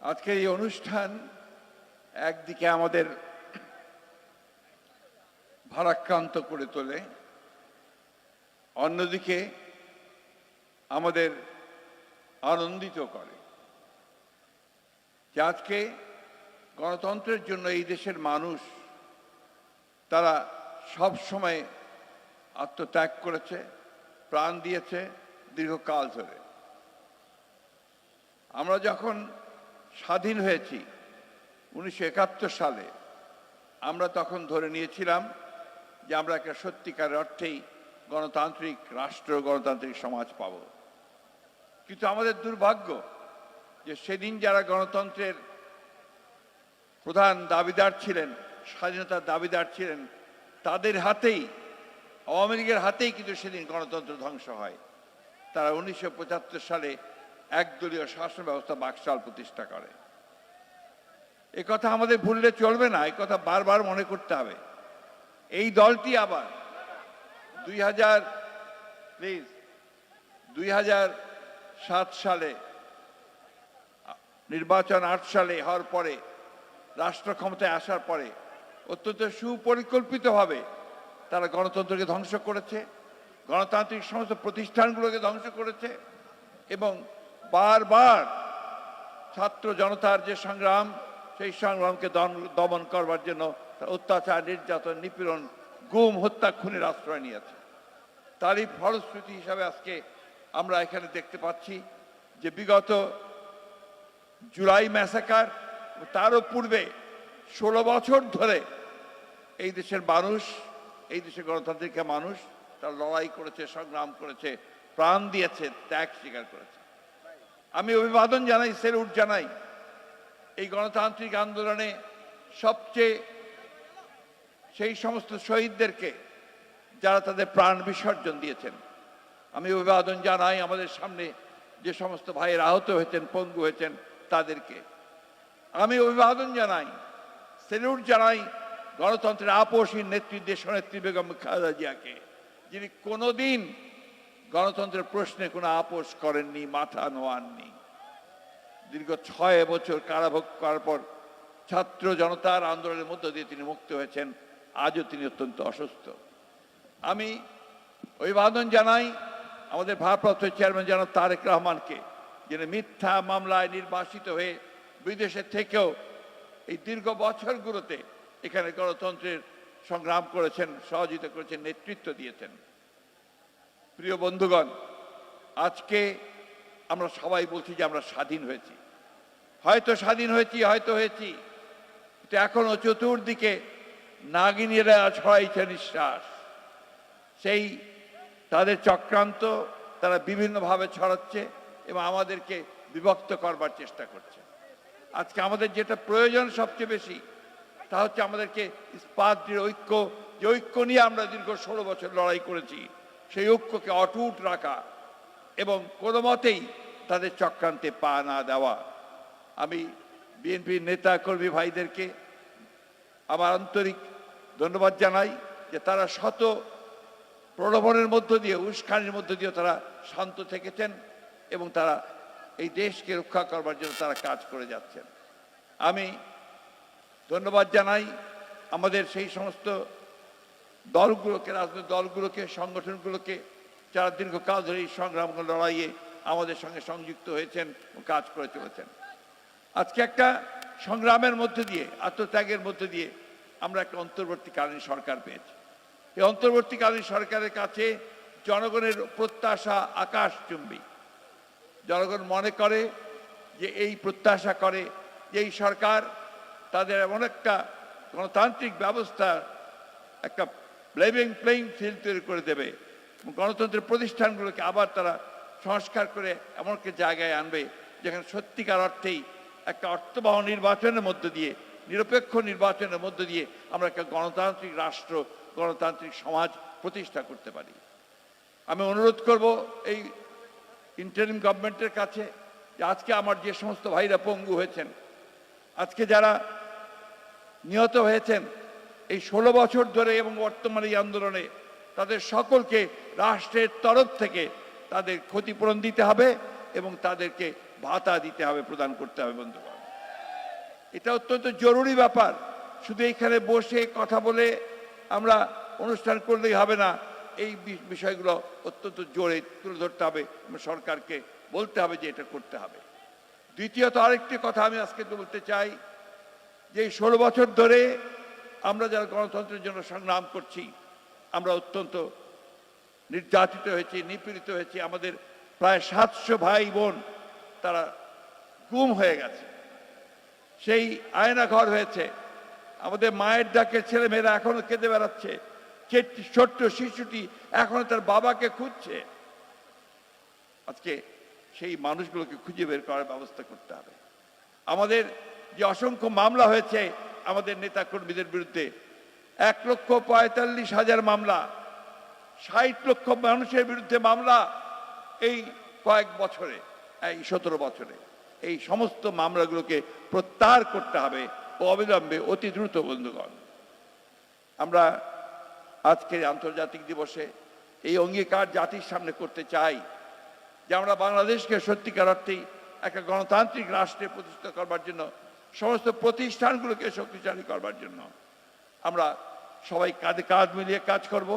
আজকের এই অনুষ্ঠান একদিকে আমাদের ভারাক্রান্ত করে তোলে, অন্যদিকে আমাদের আনন্দিত করে। যে আজকে গণতন্ত্রের জন্য এই দেশের মানুষ, তারা সব সময় আত্মত্যাগ করেছে, প্রাণ দিয়েছে দীর্ঘকাল ধরে। আমরা যখন স্বাধীন হয়েছি উনিশশো একাত্তর সালে। আমরা তখন ধরে নিয়েছিলাম যে আমরা একটা সত্যিকার অর্থেই গণতান্ত্রিক রাষ্ট্র, গণতান্ত্রিক সমাজ পাব। কিন্তু আমাদের দুর্ভাগ্য যে সেদিন যারা গণতন্ত্রের প্রধান দাবিদার ছিলেন, স্বাধীনতার দাবিদার ছিলেন, তাদের হাতেই, আওয়ামী লীগের হাতেই কিন্তু সেদিন গণতন্ত্র ধ্বংস হয়। তারা উনিশশো পঁচাত্তর সালে একদলীয় শাসন ব্যবস্থা বাকশাল প্রতিষ্ঠা করে। এ কথা আমাদের ভুললে চলবে না এই কথা বারবার মনে করতে হবে। এই দলটি আবার দুই হাজার প্লিজ দুই হাজার সাত সালে, নির্বাচন আট সালে হওয়ার পরে, রাষ্ট্র ক্ষমতায় আসার পরে অত্যন্ত সুপরিকল্পিতভাবে তারা গণতন্ত্রকে ধ্বংস করেছে, গণতান্ত্রিক সমস্ত প্রতিষ্ঠানগুলোকে ধ্বংস করেছে এবং বারবার ছাত্র জনতার যে সংগ্রাম, সেই সংগ্রামকে দমন করবার জন্য অত্যাচার, নির্যাতন, নিপীড়ন, গুম, হত্যা, খুনের আশ্রয় নিয়েছে। তারই ফলশ্রুতি হিসাবে আজকে আমরা এখানে দেখতে পাচ্ছি যে বিগত জুলাই ম্যাসাকার তারও পূর্বে ষোলো বছর ধরে এই দেশের মানুষ, এই দেশের গণতান্ত্রিক মানুষ তার লড়াই করেছে, সংগ্রাম করেছে, প্রাণ দিয়েছে, ত্যাগ স্বীকার করেছে। আমি অভিবাদন জানাই, সেলুট জানাই। এই গণতান্ত্রিক আন্দোলনে সবচেয়ে সেই সমস্ত শহীদদেরকে যারা তাদের প্রাণ বিসর্জন দিয়েছেন, আমি অভিবাদন জানাই আমাদের সামনে যে সমস্ত ভাইয়ের আহত হয়েছেন, পঙ্গু হয়েছেন, তাদেরকে। আমি অভিবাদন জানাই, সেলুট জানাই গণতন্ত্রের আপোষহীন নেত্রী, দেশনেত্রী বেগম খালেদা জিয়াকে, যিনি কোনোদিন গণতন্ত্রের প্রশ্নে কোনো আপোষ করেননি, মাথা নোয়াননি। দীর্ঘ ছয় বছর কারাভোগ করার পর ছাত্র জনতার আন্দোলনের মধ্য দিয়ে তিনি মুক্ত হয়েছেন। আজও তিনি অত্যন্ত অসুস্থ। আমি অভিবাদন জানাই আমাদের ভারপ্রাপ্ত চেয়ারম্যান জনাব তারেক রহমানকে, যিনি মিথ্যা মামলায় নির্বাসিত হয়ে বিদেশে থেকেও এই দীর্ঘ বছরগুলোতে এখানে গণতন্ত্রের সংগ্রাম করেছেন, সহযোগিতা করেছেন, নেতৃত্ব দিয়েছেন। প্রিয় বন্ধুগণ, আজকে আমরা সবাই বলছি যে আমরা স্বাধীন হয়েছি। হয়তো স্বাধীন হয়েছি, হয়তো হয়েছি, কিন্তু এখনও চতুর্দিকে নাগিনীরা ছড়াইছে নিঃশ্বাস। সেই তাদের চক্রান্ত তারা বিভিন্নভাবে ছড়াচ্ছে এবং আমাদেরকে বিভক্ত করবার চেষ্টা করছে। আজকে আমাদের যেটা প্রয়োজন সবচেয়ে বেশি, তা হচ্ছে আমাদেরকে ইস্পাত ঐক্য, যে ঐক্য নিয়ে আমরা দীর্ঘ ষোলো বছর লড়াই করেছি সেই ঐক্যকে অটুট রাখা এবং কোনো মতেই তাদের চক্রান্তে পা না দেওয়া। আমি বিএনপির নেতা কর্মী ভাইদেরকে আমার আন্তরিক ধন্যবাদ জানাই যে তারা শত প্রলোভনের মধ্য দিয়ে, উস্কানির মধ্য দিয়ে তারা শান্ত থেকেছেন এবং তারা এই দেশকে রক্ষা করবার জন্য তারা কাজ করে যাচ্ছেন। আমি ধন্যবাদ জানাই। আমাদের সেই সমস্ত দলগুলোকে, রাজনৈতিক দলগুলোকে, সংগঠনগুলোকে যারা দীর্ঘকাল ধরে এই সংগ্রাম লড়াইয়ে আমাদের সঙ্গে সংযুক্ত হয়েছেন ও কাজ করে চলেছেন। আজকে একটা সংগ্রামের মধ্যে দিয়ে, আত্মত্যাগের মধ্যে দিয়ে আমরা একটা অন্তর্বর্তীকালীন সরকার পেয়েছি। এই অন্তর্বর্তীকালীন সরকারের কাছে জনগণের প্রত্যাশা আকাশচুম্বী জনগণ মনে করে যে এই প্রত্যাশা করে যে এই সরকার তাদের এমন একটা গণতান্ত্রিক ব্যবস্থা একটা লেভিং প্লেইং ফিল্ড তৈরি করে দেবে। গণতন্ত্রের প্রতিষ্ঠানগুলোকে আবার তারা সংস্কার করে এমন একটা জায়গায় আনবে, যেখানে সত্যিকার অর্থেই একটা অর্থবহ নির্বাচনের মধ্য দিয়ে, নিরপেক্ষ নির্বাচনের মধ্য দিয়ে আমরা একটা গণতান্ত্রিক রাষ্ট্র, গণতান্ত্রিক সমাজ প্রতিষ্ঠা করতে পারি। আমি অনুরোধ করব এই ইন্টারিম গভর্নমেন্টের কাছে যে আজকে আমার যে সমস্ত ভাইরা পঙ্গু হয়েছেন, আজকে যারা নিহত হয়েছেন এই ষোলো বছর ধরে এবং বর্তমানে এই আন্দোলনে তাদের সকলকে রাষ্ট্রের তরফ থেকে তাদের ক্ষতিপূরণ দিতে হবে এবং তাদেরকে ভাতা দিতে হবে, প্রদান করতে হবে, বন্ধুগণ। এটা অত্যন্ত জরুরি ব্যাপার। শুধু এখানে বসে কথা বলে আমরা অনুষ্ঠান করলেই হবে না, এই বিষয়গুলো অত্যন্ত জোরে তুলে ধরতে হবে। সরকারকে বলতে হবে যে এটা করতে হবে। দ্বিতীয়ত আরেকটি কথা আমি আজকে বলতে চাই, যে এই ষোলো বছর ধরে আমরা যারা গণতন্ত্রের জন্য সংগ্রাম করছি, আমরা অত্যন্ত নির্যাতিত হয়েছি, নিপীড়িত হয়েছি। আমাদের প্রায় সাতশো ভাই বোন তারা গুম হয়ে গেছে। সেই আয়না ঘর হয়েছে। আমাদের মায়ের ডাকে ছেলেমেয়েরা এখনও কেঁদে বেড়াচ্ছে। ছোট্ট শিশুটি এখনও তার বাবাকে খুঁজছে। আজকে সেই মানুষগুলোকে খুঁজে বের করার ব্যবস্থা করতে হবে। আমাদের যে অসংখ্য মামলা হয়েছে আমাদের নেতা কর্মীদের বিরুদ্ধে এক লক্ষ পঁয়তাল্লিশ হাজার মামলা, ষাট লক্ষ মানুষের বিরুদ্ধে মামলা এই কয়েক বছরে, এই সতেরো বছরে। এই সমস্ত মামলাগুলোকে প্রত্যাহার করতে হবে অবিলম্বে অতি দ্রুত, বন্ধুগণ। আমরা আজকের আন্তর্জাতিক দিবসে এই অঙ্গীকার জাতির সামনে করতে চাই যে আমরা বাংলাদেশকে সত্যিকার অর্থেই একটা গণতান্ত্রিক রাষ্ট্রে প্রতিষ্ঠা করবার জন্য সমস্ত প্রতিষ্ঠানগুলোকে শক্তিশালী করবার জন্য আমরা সবাই কাঁধে কাঁধ মিলিয়ে কাজ করব।